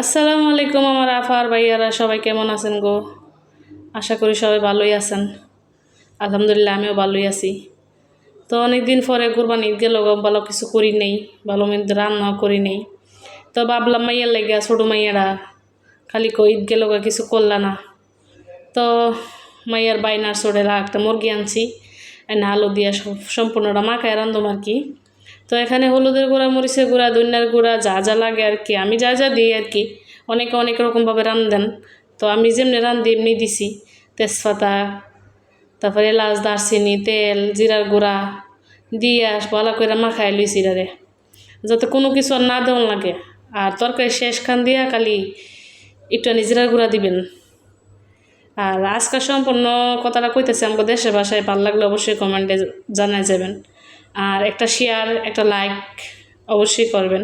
আসসালামু আলাইকুম আমার আফার ভাইয়ারা, সবাই কেমন আছেন গো? আশা করি সবাই ভালোই আছেন। আলহামদুলিল্লাহ, আমিও ভালোই আছি। তো অনেক দিন পরে কোরবানি ঈদ গেল ভালো কিছু করি নেই, ভালো মন্দ রান্নাও করি নেই। তো ভাবলাম মাইয়ার লেগে, ছোটো মাইয়ারা, খালি কো ঈদ গেল কিছু করলা না। তো মাইয়ার বাইনার সোডেরা একটা মুরগি আনছি, এনে আলু দিয়া সম্পূর্ণটা মাখায় রান্ধম আর কি। তো এখানে হলুদের গুঁড়া, মরিচের গুঁড়া দইনার গুঁড়া, যা যা লাগে আর কি। আমি যা যা দিই আর কি। অনেকে অনেক রকমভাবে রান্ধেন তো আমি যেমনি রান্ধি এমনি দিছি। তেজপাতা, তারপরে এলাচ, দারচিনি, তেল, জিরার গুঁড়া দিয়ে ভালো করে মাখাই লইছি রে যাতে কোনো কিছু আর না দেওয়ান লাগে। আর তরকারি শেষ খান দিয়া খালি একটু জিরার গুঁড়া দিবেন। আর আজকাল সম্পূর্ণ কথাটা কইতেছে, আমাকে দেশের ভাষায় ভালো লাগলে অবশ্যই কমেন্টে জানাই যাবেন। আর একটা শেয়ার একটা লাইক অবশ্যই করবেন।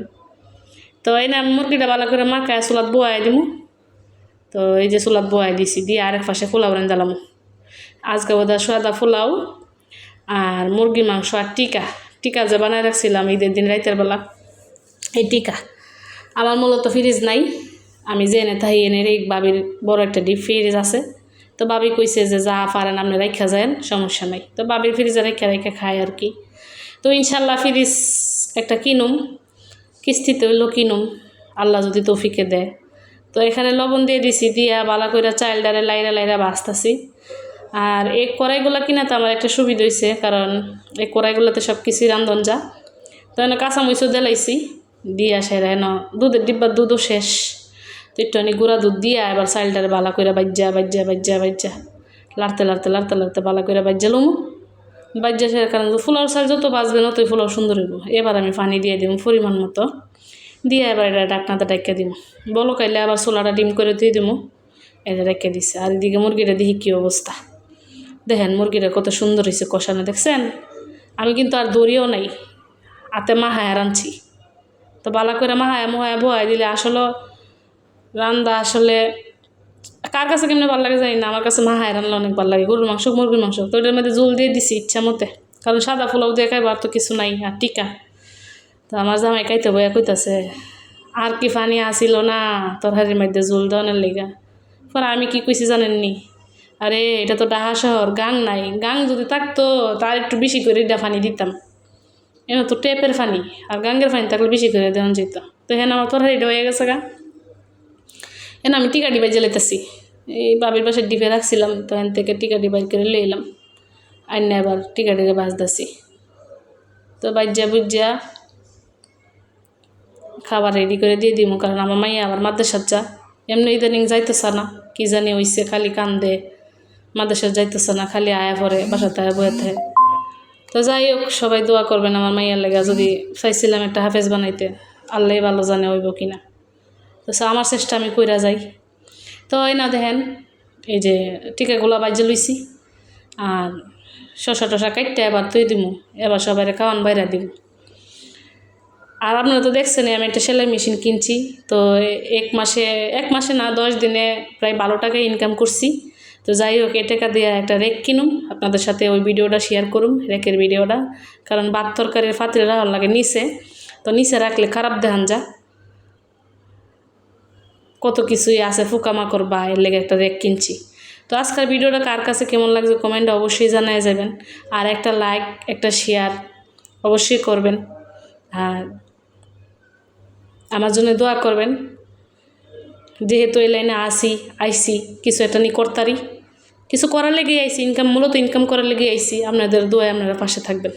তো এই না, মুরগিটা ভালো করে মাখায় চুলাত বোয়াই দিমু। তো এই যে চুলাত বোয়াই দিছি, দিয়ে আরেক পাশে পোলাও রান দিলাম আজকে বোধহয় সাদা পোলাও আর মুরগি মাংস আর টিকা। টিকা যে বানায় রাখছিলাম ঈদের দিন রাইতের বেলা, এই টিকা। আমার মূলত ফ্রিজ নাই, আমি যে এনে তাই এনে এই বাবির বড় একটা ডিপ ফ্রিজ আছে। তো বাবি কইছে যে যা পারেন আপনি রাখা যায়েন, সমস্যা নাই। তো বাবির ফ্রিজে রেখে রেখে খায় আর কি। তো ইনশাল্লাহ ফিরিস একটা কিনুম, কিস্তিতে হইল কিনুম, আল্লাহ যদি তৌফিকে দেয়। তো এখানে লবণ দিয়ে দিছি, দিয়া বালা কইরা চাইল্ডারে লাইরা লাইরা বাঁচতাছি। আর এই কড়াইগুলো কিনাতে আমার একটা সুবিধা হয়েছে কারণ এই কড়াইগুলোতে সব কিছুই রান্ধন যা তো এনে কাঁচামরিচও দিলাইছি, দিয়া সেরা এন দুধের ডিব্বার দুধও শেষ। তো একটু অনেক গুঁড়া দুধ দিয়া এবার চাইলটারে বালা কইরা বাজ্যা বাজ্যা বাজ্যা বাজ্যা লাড়তে লাড়তে লাড়তে লাড়তে বালা কইরা বাজ্যা লুমু। বাজ্যা সেরা কারণ ফুলার চাল যত বাঁচবে ততই ফুলাও সুন্দর হইব। এবার আমি পানি দিয়ে দিব পরিমাণ মতো। দিয়ে এবার এটা ডাকনাতে ডাক্কা দিব বলো কাইলে আবার ছোলাটা ডিম করে দিয়ে দিব এটা রেখে দিছে। আর এদিকে মুরগিটা দেখি কী অবস্থা। দেখেন মুরগিটা কত সুন্দর হয়েছে কষানো, দেখছেন? আমি কিন্তু আর দড়িও নাই। হাতে মাহায় রাঁধছি। তো বালা করে মাহায় মোহায় ভোয়াই দিলে আসলে রান্দা আসলে কার কাছে কেমনি ভালো লাগে জানি না, আমার কাছে মাহায় রান্না অনেক ভালো লাগে, গরুর মাংস, মুরগির মাংস। তো ওটার মধ্যে জল দিয়ে দিছি ইচ্ছা মতে। কারণ সাদা পোলাও দিয়ে খাইবার তো কিছু নাই, আর টিকা। তো আমার জামাই খাইতে বইয়া কইতাছে, আর কি পানি আসিল না তরকারির মধ্যে জল দেওয়ানোর লেগা? পরে আমি কি কইছি জানেননি? আরে, এটা তো ডাহা শহর, গাং নাই। গাং যদি থাকতো, তার একটু বেশি করে এটা পানি দিতাম। এনে তো টেপের পানি, আর গাঙ্গের পানি থাকলে বেশি করে দেওয়া যেত। তো হেন আমার তরকারিটা হয়ে গেছে গা। এন আমি টিকা ডিবাই জ্বালাইতেছি। এই বাবির পাশে ডিপে রাখছিলাম, তো এন থেকে টিকা ডিবাই করে লই এলাম। আইন আবার টিকা টিকা বাজতেছি তো বাজ্যা বুজ্জা খাবার রেডি করে দিয়ে দিব কারণ আমার মাইয়া আবার মাদ্রাসার যা এমনি ইদানিং যাইতেছে না, কি জানি হইছে, খালি কান্দে। মাদ্রাসা যাইতেছে না, খালি আয়া পরে বাসাতে আয়া বয়েতে তো যাই হোক, সবাই দোয়া করবেন আমার মাইয়ার লেগা, যদি চাইছিলাম একটা হাফেজ বানাইতে আল্লাহ ভালো জানে হইব কিনা। তো আমার চেষ্টা আমি কইরা যাই। তো না দেখেন এই যে টিকাগুলা বাজে লইছি। আর শশা টশা কাটতে এবার তুই দিমু, এবার সবাই খাওয়ান বাইরা দিব আর আপনারা তো দেখছেন আমি একটা সেলাই মেশিন কিনছি, তো এক মাসে এক মাসে না, দশ দিনে প্রায় বারো টাকা ইনকাম করছি। তো যাই হোক, এ টাকা দিয়ে একটা রেক কিনুম, আপনাদের সাথে ওই ভিডিওটা শেয়ার করুম, রেকের ভিডিওটা। কারণ ভাত তরকারির ফাতিলে রাখার লাগে নিচে তো নিচে রাখলে খারাপ দেখান যা। কত কিছুই আছে পোকামাকড় বা এর লেগে একটা রেক কিনছি। তো আজকের ভিডিওটা কার কাছে কেমন লাগছে কমেন্টে অবশ্যই জানাই যাবেন। আর একটা লাইক একটা শেয়ার অবশ্যই করবেন। আর আমার জন্য দোয়া করবেন। যেহেতু এই লাইনে আসি আইসি কিছু একটা নি করতারি। কিছু করার লেগেই আইসি ইনকাম মূলত ইনকাম করার লেগেই আইসি আপনাদের দোয়ায় আপনারা পাশে থাকবেন।